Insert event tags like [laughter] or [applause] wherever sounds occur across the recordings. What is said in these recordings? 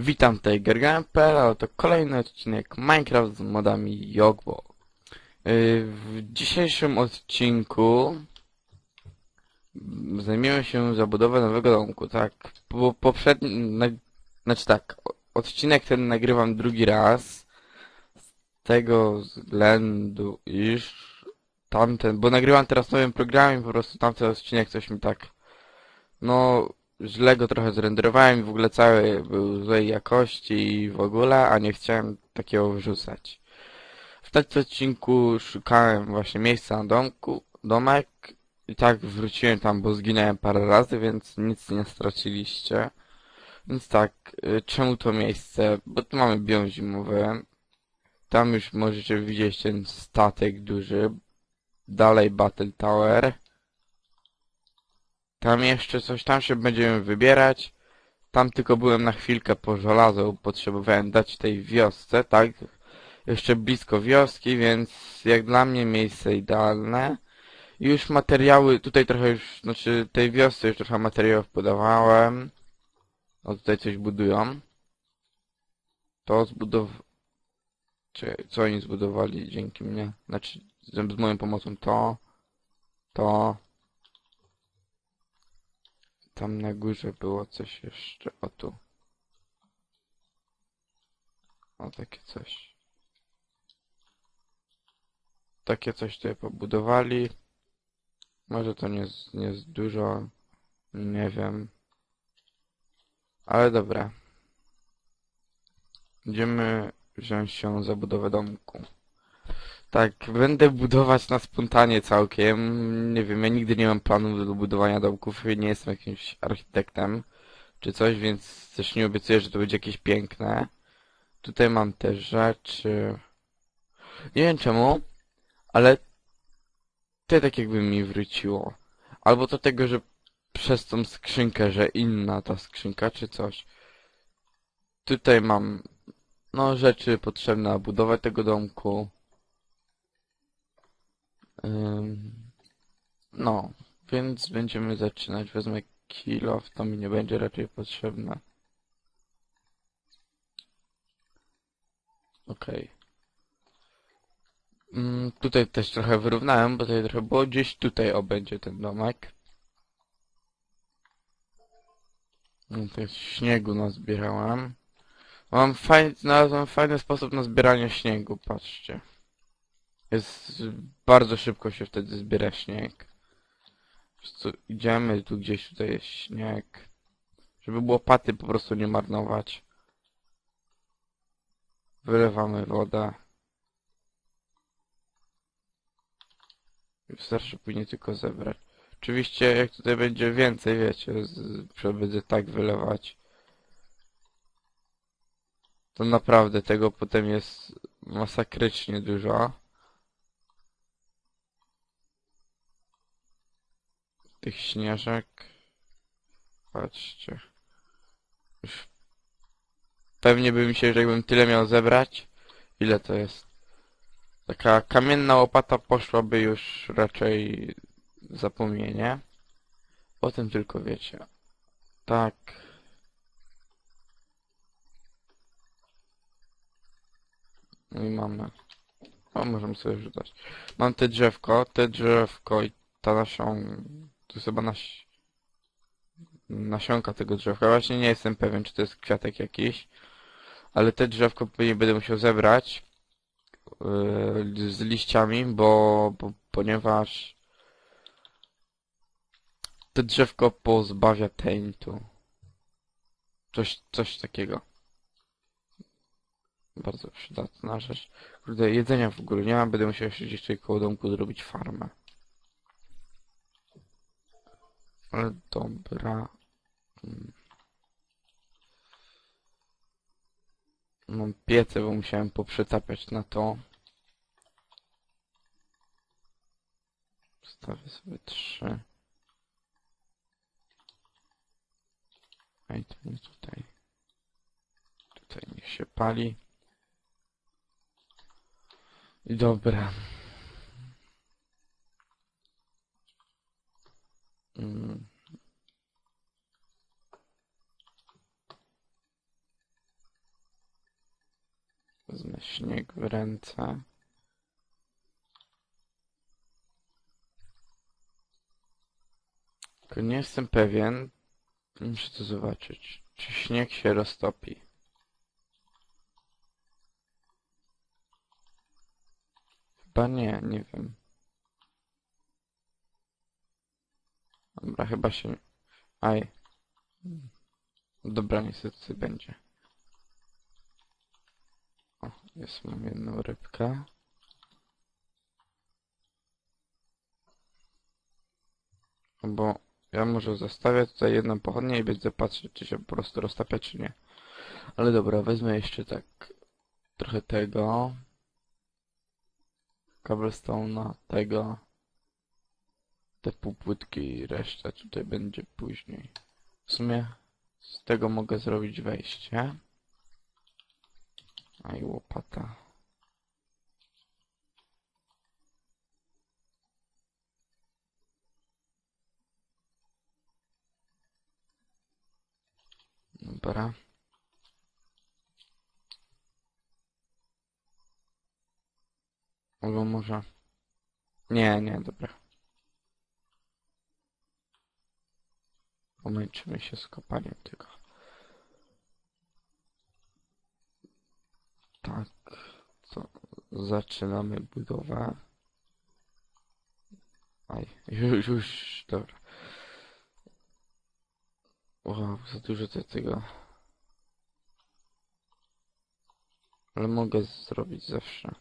Witam tutaj Gergan.pl, to kolejny odcinek Minecraft z modami Yogbo. Yy, W dzisiejszym odcinku zajmiemy się zabudową nowego domku, tak? Po, poprzedni, na, znaczy tak, odcinek ten nagrywam drugi raz z tego względu, iż tamten, bo nagrywam teraz nowym programie, po prostu tamten odcinek coś mi tak, no, źle go trochę zrenderowałem i w ogóle cały był złej jakości i w ogóle, a nie chciałem takiego wrzucać. W tym odcinku szukałem właśnie miejsca na domku, domek i tak wróciłem tam, bo zginąłem parę razy, więc nic nie straciliście. Więc tak, y, czemu to miejsce? Bo tu mamy biom zimowy. Tam już możecie widzieć ten statek duży. Dalej Battle Tower. Tam jeszcze coś, tam się będziemy wybierać. Tam tylko byłem na chwilkę po żelazo, potrzebowałem dać tej wiosce, tak? Jeszcze blisko wioski, więc jak dla mnie miejsce idealne. Już materiały, tutaj trochę już, znaczy tej wiosce już trochę materiałów podawałem. O, tutaj coś budują. To zbudow... Czy co oni zbudowali dzięki mnie? Znaczy, z moją pomocą to, to, tam na górze było coś jeszcze. O tu. O takie coś. Takie coś tutaj pobudowali. Może to nie jest, nie jest dużo. Nie wiem. Ale dobra. Idziemy wziąć się za budowę domku. Tak, będę budować na spontanie całkiem. Nie wiem, ja nigdy nie mam planu do budowania domków. Nie jestem jakimś architektem czy coś, więc też nie obiecuję, że to będzie jakieś piękne. Tutaj mam te rzeczy. Nie wiem czemu, ale te tak jakby mi wróciło. Albo to tego, że przez tą skrzynkę, że inna ta skrzynka czy coś. Tutaj mam no rzeczy potrzebne na budowę tego domku. No, więc będziemy zaczynać. Wezmę kilo, to mi nie będzie raczej potrzebne. Okej. Mm, tutaj też trochę wyrównałem, bo tutaj trochę było gdzieś tutaj o będzie ten domek. No, to jest śniegu nazbierałem. Mam fajny, znalazłem fajny sposób na zbieranie śniegu, patrzcie. Jest bardzo szybko się wtedy zbiera śnieg. Idziemy tu gdzieś, tutaj jest śnieg. Żeby było paty po prostu nie marnować. Wylewamy wodę. Wystarczy później tylko zebrać. Oczywiście jak tutaj będzie więcej, wiecie, z- będę tak wylewać. To naprawdę tego potem jest masakrycznie dużo. Tych śnieżek. Patrzcie. Już pewnie by mi się, że jakbym tyle miał zebrać. Ile to jest? Taka kamienna łopata poszłaby już raczej zapomnienie. Potem tylko wiecie. Tak. No i mamy. O, możemy sobie wrzucać. Mam te drzewko, te drzewko i ta nasią... To jest chyba naś... nasionka tego drzewka. Właśnie nie jestem pewien, czy to jest kwiatek jakiś. Ale te drzewko później będę musiał zebrać yy, z liściami, bo, bo ponieważ to drzewko pozbawia taintu. Coś, coś takiego. Bardzo przydatna rzecz. Kurde, jedzenia w ogóle nie mam, będę musiał jeszcze gdzieś tutaj koło domku zrobić farmę. Ale dobra. Mm. Mam piece, bo musiałem poprzetapiać na to. Wstawię sobie trzy. I to nie tutaj. Tutaj niech się pali. Dobra. Mm. Wezmę śnieg w ręce. Tylko nie jestem pewien. Muszę to zobaczyć. Czy śnieg się roztopi? Chyba nie, nie wiem. Dobra, chyba się... Aj. Dobra, niestety będzie. O, jest, mam jedną rybkę. Bo ja może zostawię tutaj jedną pochodnię i będę patrzeć, czy się po prostu roztapia, czy nie. Ale dobra, wezmę jeszcze tak trochę tego. Cobblestone'a, tego. Te półpłytki i reszta tutaj będzie później. W sumie z tego mogę zrobić wejście. A i łopata. Dobra. Mogą może... Nie, nie, dobra. Pomęczymy się z kopaniem tego. Tak, co? Zaczynamy budowę. Aj, już, już, dobra. Wow, za dużo te- tego. Ale mogę zrobić zawsze.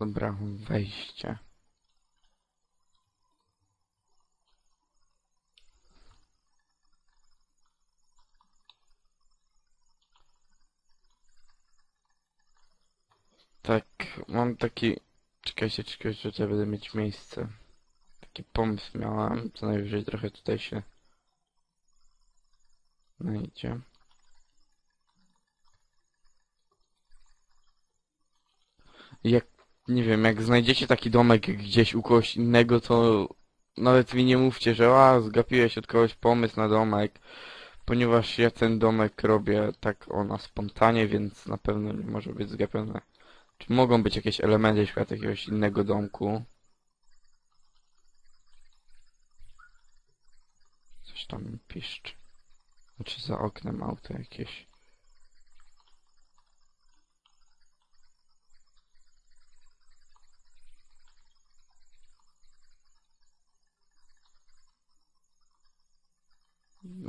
Dobra, wejście. Tak, mam taki... Czekajcie, czekajcie, tutaj będę mieć miejsce. Taki pomysł miałem, co najwyżej trochę tutaj się... Znajdzie. Jak, nie wiem, jak znajdziecie taki domek gdzieś u kogoś innego, to nawet mi nie mówcie, że a, zgapiłeś od kogoś pomysł na domek, ponieważ ja ten domek robię tak o na spontanie, więc na pewno nie może być zgapione. Czy mogą być jakieś elementy świata jakiegoś innego domku? Coś tam piszczy. Znaczy za oknem auto jakieś.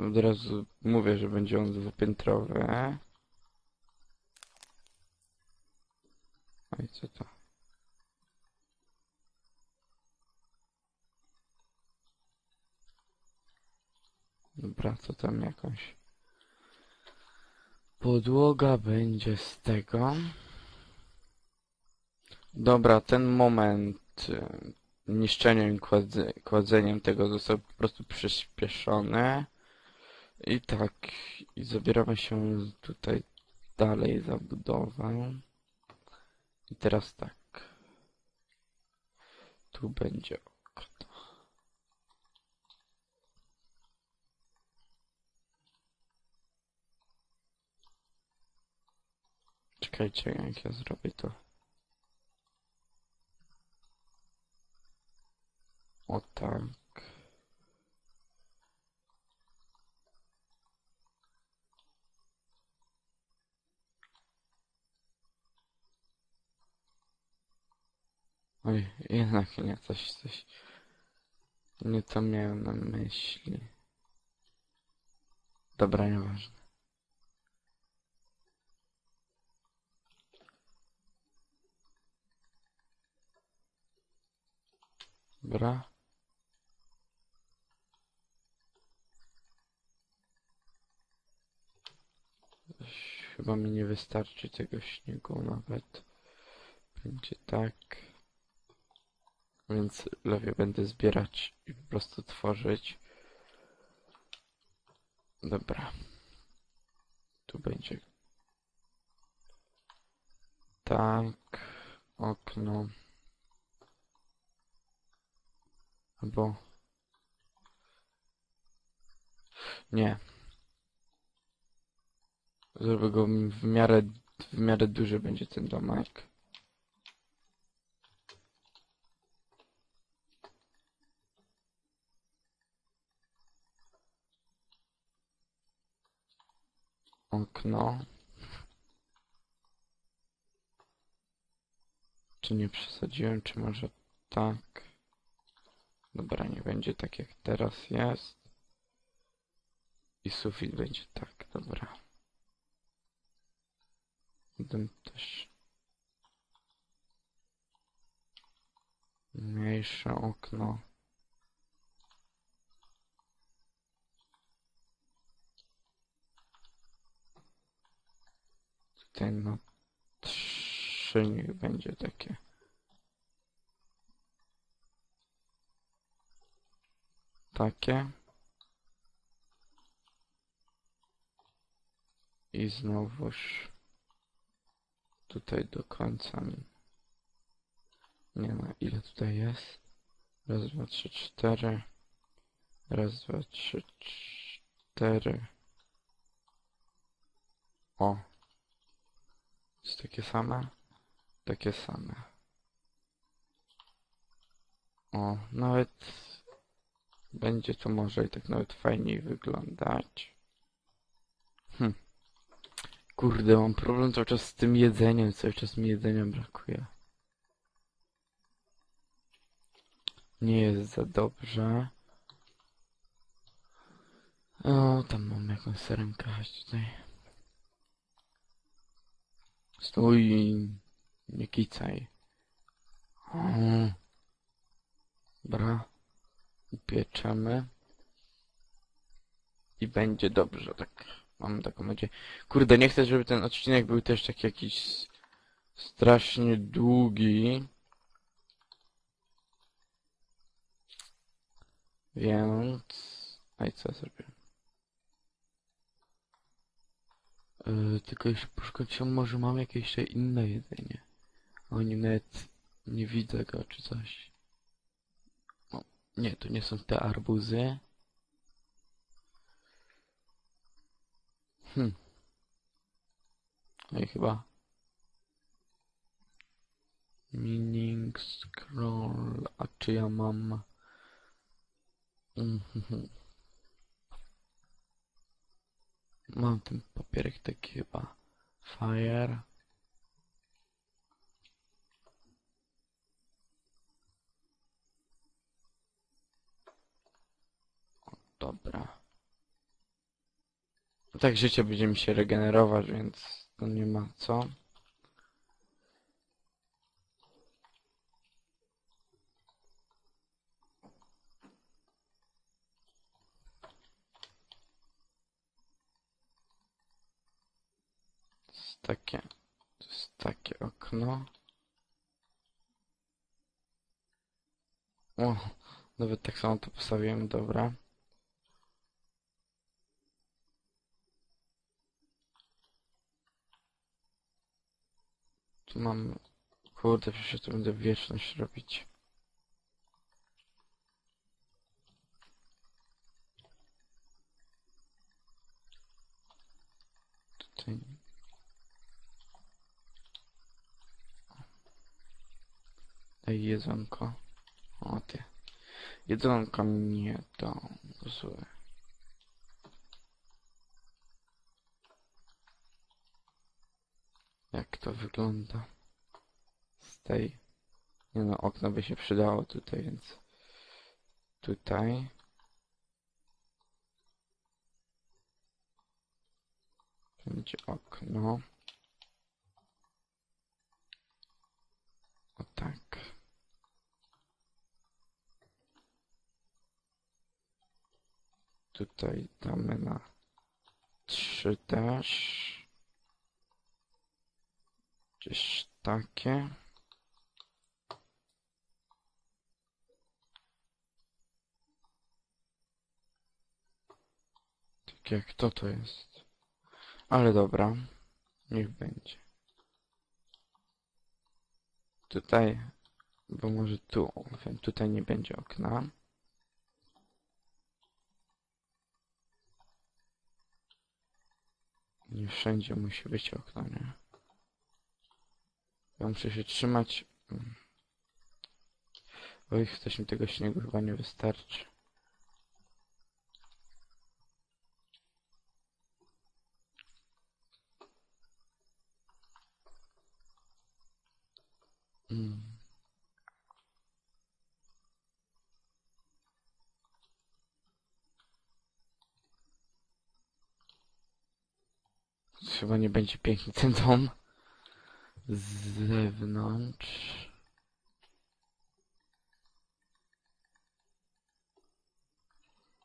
Od razu mówię, że będzie on dwupiętrowy. No i co to? Dobra, co tam jakąś. Podłoga będzie z tego. Dobra, ten moment y, niszczeniem i kładze, kładzeniem tego został po prostu przyspieszony. I tak, i zabieramy się tutaj dalej za budowę. I teraz tak. Tu będzie okno. Czekajcie, jak ja zrobię to. O tak. Oj, jednak nie, coś, coś. Nie to miałem na myśli. Dobra, nieważne. Dobra. Chyba mi nie wystarczy tego śniegu nawet. Będzie tak. Więc lepiej będę zbierać i po prostu tworzyć. Dobra. Tu będzie będzie. Tak, okno. Albo... Nie. Zrobię go w miarę, w miarę duży będzie ten domek. Okno. Czy nie przesadziłem, czy może tak? Dobra, nie będzie tak jak teraz jest. I sufit będzie tak, dobra. Ten też. Mniejsze okno. Tutaj na trzy niech będzie takie. Takie. I znowuż tutaj do końca. Nie ma ile tutaj jest. Raz, dwa, trzy, cztery. Raz, dwa, trzy, cztery. O. Jest takie same? Takie same. O, nawet będzie to może i tak nawet fajniej wyglądać. Hm. Kurde, mam problem cały czas z tym jedzeniem, cały czas mi jedzenia brakuje. Nie jest za dobrze. O, tam mam jakąś serenkę, chodź tutaj. Stój, nie kicaj. O. Dobra. Upieczemy. I będzie dobrze, tak. Mam taką nadzieję. Kurde, nie chcę, żeby ten odcinek był też taki jakiś strasznie długi. Więc... A i co ja zrobię? Yy, tylko jeszcze poszukać może mam jakieś inne jedzenie. Oni nawet nie widzę go czy coś. O, nie, to nie są te arbuzy. Hm. No i chyba. Meaning scroll. A czy ja mam. Mhm. Mam ten papierek taki chyba. Fire. O, dobra. Tak życie będzie mi się regenerować, więc to nie ma co. To jest takie, to jest takie okno. O, nawet tak samo to postawiłem, dobra. Tu mam... Kurde, przecież to będę wieczność robić. Tutaj... Daj jedzonko. O ty. Jedzonko nie to złe. Jak to wygląda z tej... Nie no, okno by się przydało tutaj, więc... Tutaj... Będzie okno. O tak. Tutaj damy na trzy też. Gdzieś takie. Tak jak to to jest. Ale dobra. Niech będzie. Tutaj, bo może tu, tutaj nie będzie okna. Nie wszędzie musi być okno, nie? Ja muszę się trzymać. Mm. Oj, coś mi tego śniegu chyba nie wystarczy. Mm. Chyba nie będzie piękny ten dom. Z zewnątrz.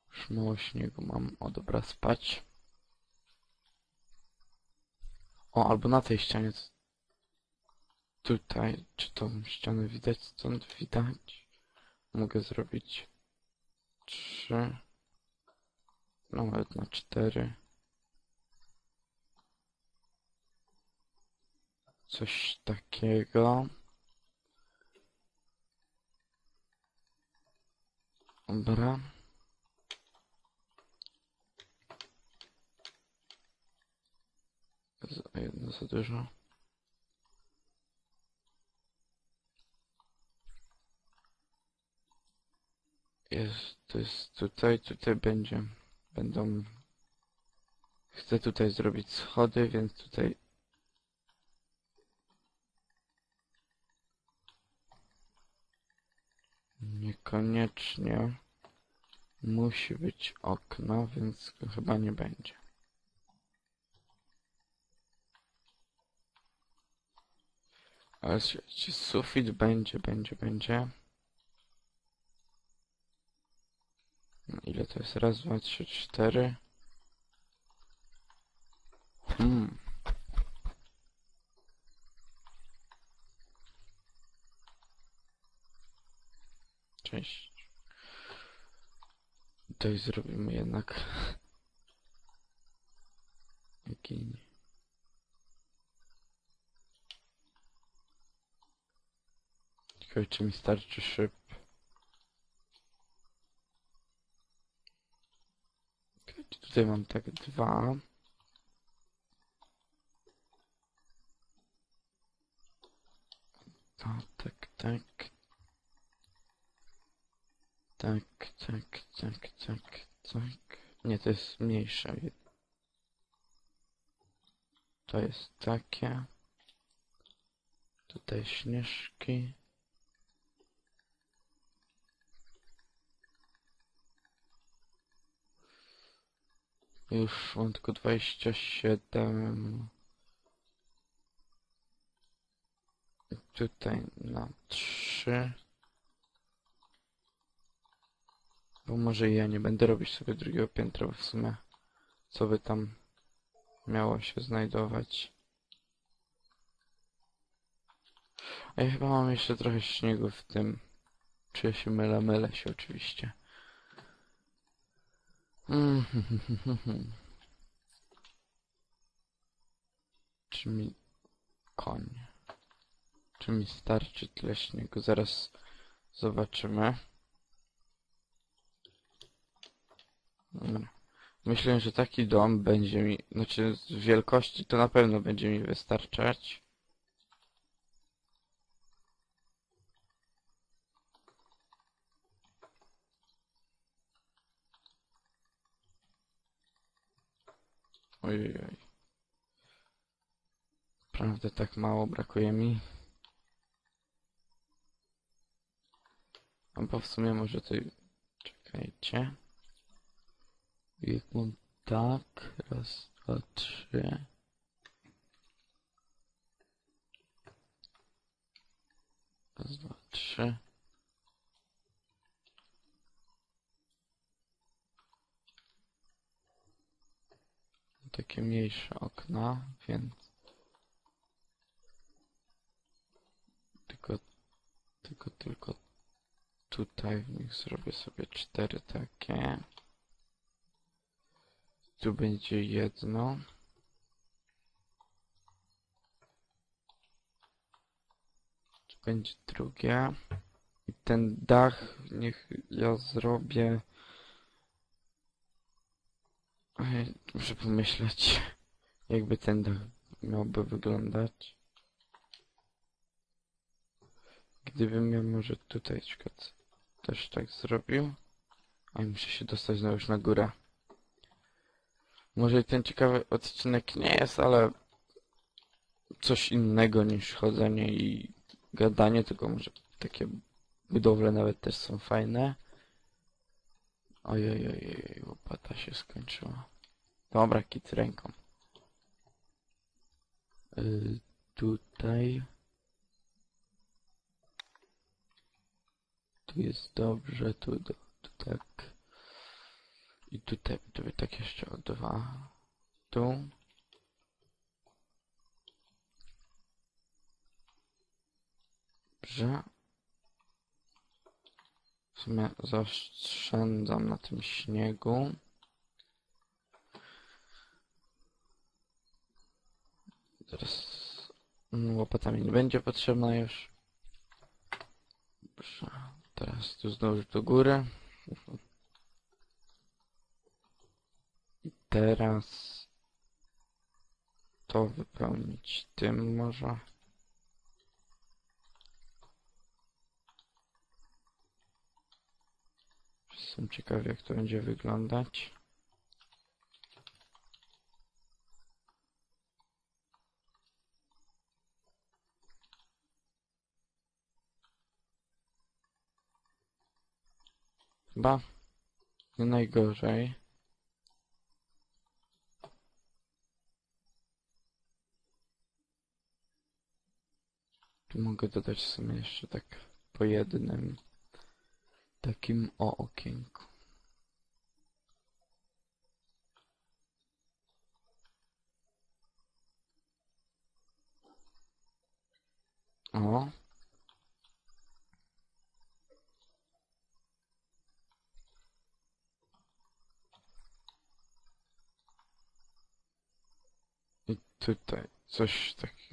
Już mało śniegu mam. O, dobra, spać. O, albo na tej ścianie. Tutaj. Czy tą ścianę widać? Stąd widać. Mogę zrobić trzy. No, nawet na cztery. Coś takiego. Dobra. Jedno za dużo. Jest, to jest tutaj, tutaj będzie, będą, chcę tutaj zrobić schody, więc tutaj Niekoniecznie musi być okno, więc chyba nie będzie. Ale słuchajcie, sufit będzie, będzie, będzie. No, Ile to jest? Raz, dwa, trzy, cztery. Hmm. Cześć. Tutaj zrobimy jednak ginie. Ciekawe, czy mi starczy szyb. Tutaj mam tak dwa. O, tak, tak. Tak, tak, tak, tak, tak. Nie, to jest mniejsze. To jest takie. Tutaj śnieżki. Już mam tylko 27. Tutaj na 3. Bo może ja nie będę robić sobie drugiego piętra, bo w sumie co by tam miało się znajdować. A ja chyba mam jeszcze trochę śniegu w tym. Czy się mylę? Mylę się oczywiście. Mm, [laughs] Czy mi... Koń. Czy mi starczy tyle śniegu? Zaraz zobaczymy. Dobra. Myślę, że taki dom będzie mi, znaczy z wielkości to na pewno będzie mi wystarczać. Ojej. Prawda tak mało brakuje mi. Albo w sumie może to... Czekajcie. Jak mam tak, raz, dwa, trzy. Raz, dwa, trzy. Takie mniejsze okna, więc tylko, tylko, tylko tutaj w nich zrobię sobie cztery takie tu będzie jedno. Tu będzie drugie. I ten dach niech ja zrobię... Muszę pomyśleć, [laughs] jakby ten dach miałby wyglądać. Gdybym ja może tutaj też tak zrobił. A muszę się dostać na już na górę. Może i ten ciekawy odcinek nie jest, ale coś innego niż chodzenie i gadanie, tylko może takie budowle nawet też są fajne. Ojej, ojej, łopata się skończyła. Dobra, kit ręką. Y, tutaj. Tu jest dobrze, tu, tu tak. I tutaj, tutaj tak jeszcze o dwa. Tu. Dobrze. W sumie zaoszczędzam na tym śniegu. Teraz mm, łopata mi nie będzie potrzebna już. Dobrze. Teraz tu znowu do góry. I teraz to wypełnić tym może. Jestem ciekawy jak to będzie wyglądać. Chyba nie najgorzej. Mogę dodać w sumie jeszcze tak po jednym takim o okienku. O. I tutaj coś takiego.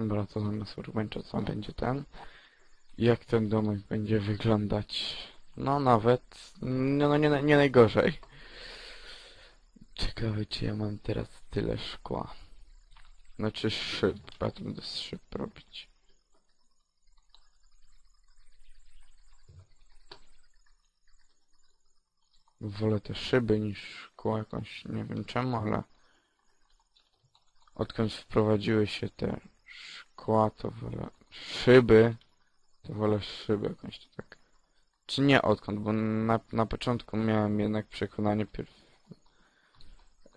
Dobra, to zamiast urbańcza co będzie ten. Jak ten domek będzie wyglądać? No nawet, no, no nie, nie najgorzej. Ciekawe czy ja mam teraz tyle szkła. Znaczy szyb, ja to będę z szyb robić. Wolę te szyby niż szkło jakąś, nie wiem czemu, ale odkąd wprowadziły się te szkła, to wolę szyby, to wolę szyby jakąś to tak. Czy nie odkąd, bo na, na początku miałem jednak przekonanie pierw,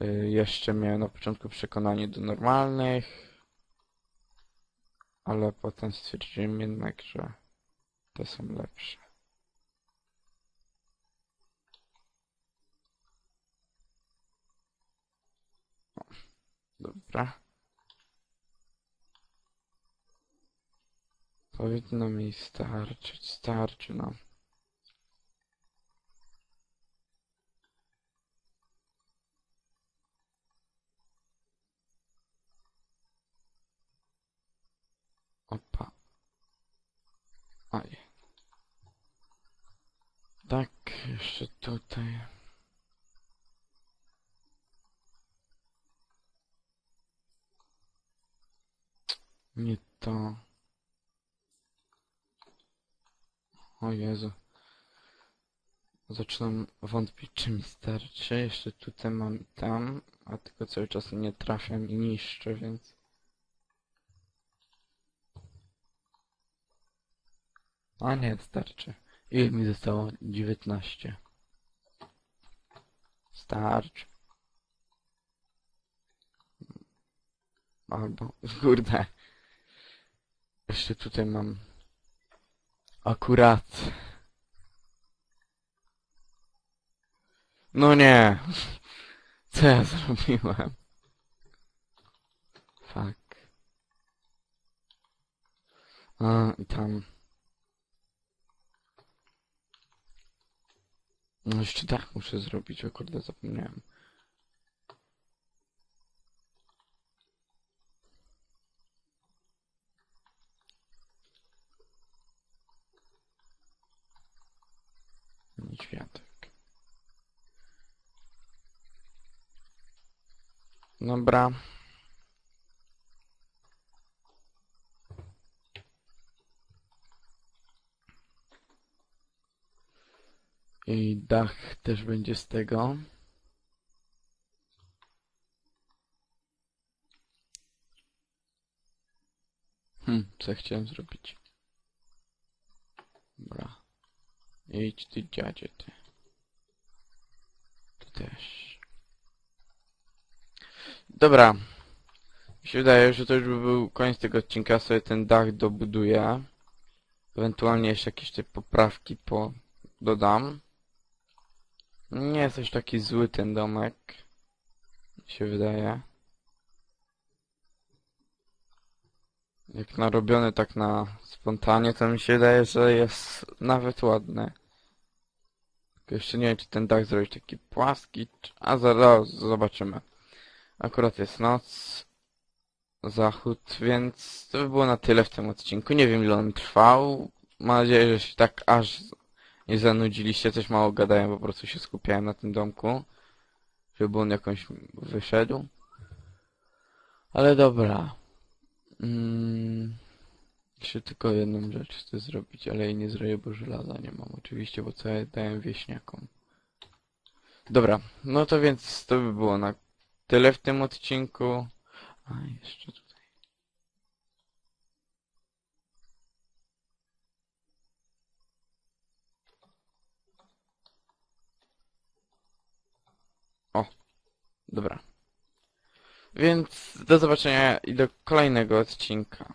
y, jeszcze miałem na początku przekonanie do normalnych, ale potem stwierdziłem jednak, że te są lepsze. Dobra. Powinno mi starczyć, starczy nam. Opa. Aj. Tak, jeszcze tutaj. Nie to. O Jezu. Zaczynam wątpić, czy mi starczy. Jeszcze tutaj mam tam, a tylko cały czas nie trafiam i niszczę, więc... A nie, starczy. Ile mi zostało? 19. Starczy. Albo, kurde. Jeszcze tutaj mam Akurat. No nie. Co ja [laughs] zrobiłem? Fuck. A, i tam. No jeszcze tak muszę zrobić, o kurde, zapomniałem. Niedźwiadek. Dobra. I dach też będzie z tego. Hmm, co chciałem zrobić? Dobra. Idź ty dziadzie ty. Ty też. Dobra. Mi się wydaje, że to już by był koniec tego odcinka. Sobie ten dach dobuduję. Ewentualnie jeszcze jakieś te poprawki po dodam. Nie jest też taki zły ten domek. Mi się wydaje. Jak narobiony tak na spontanie, to mi się wydaje, że jest nawet ładny. Tylko jeszcze nie wiem, czy ten dach zrobić taki płaski, a zaraz zobaczymy. Akurat jest noc, zachód, więc to by było na tyle w tym odcinku. Nie wiem, ile on trwał. Mam nadzieję, że się tak aż nie zanudziliście, coś mało gadałem, po prostu się skupiałem na tym domku, żeby on jakąś wyszedł. Ale dobra. Mm, tylko jedną rzecz chcę zrobić, ale jej nie zrobię, bo żelaza nie mam oczywiście, bo co ja dałem wieśniakom. Dobra, no to więc to by było na tyle w tym odcinku. A, jeszcze tutaj. O, dobra. Więc do zobaczenia i do kolejnego odcinka.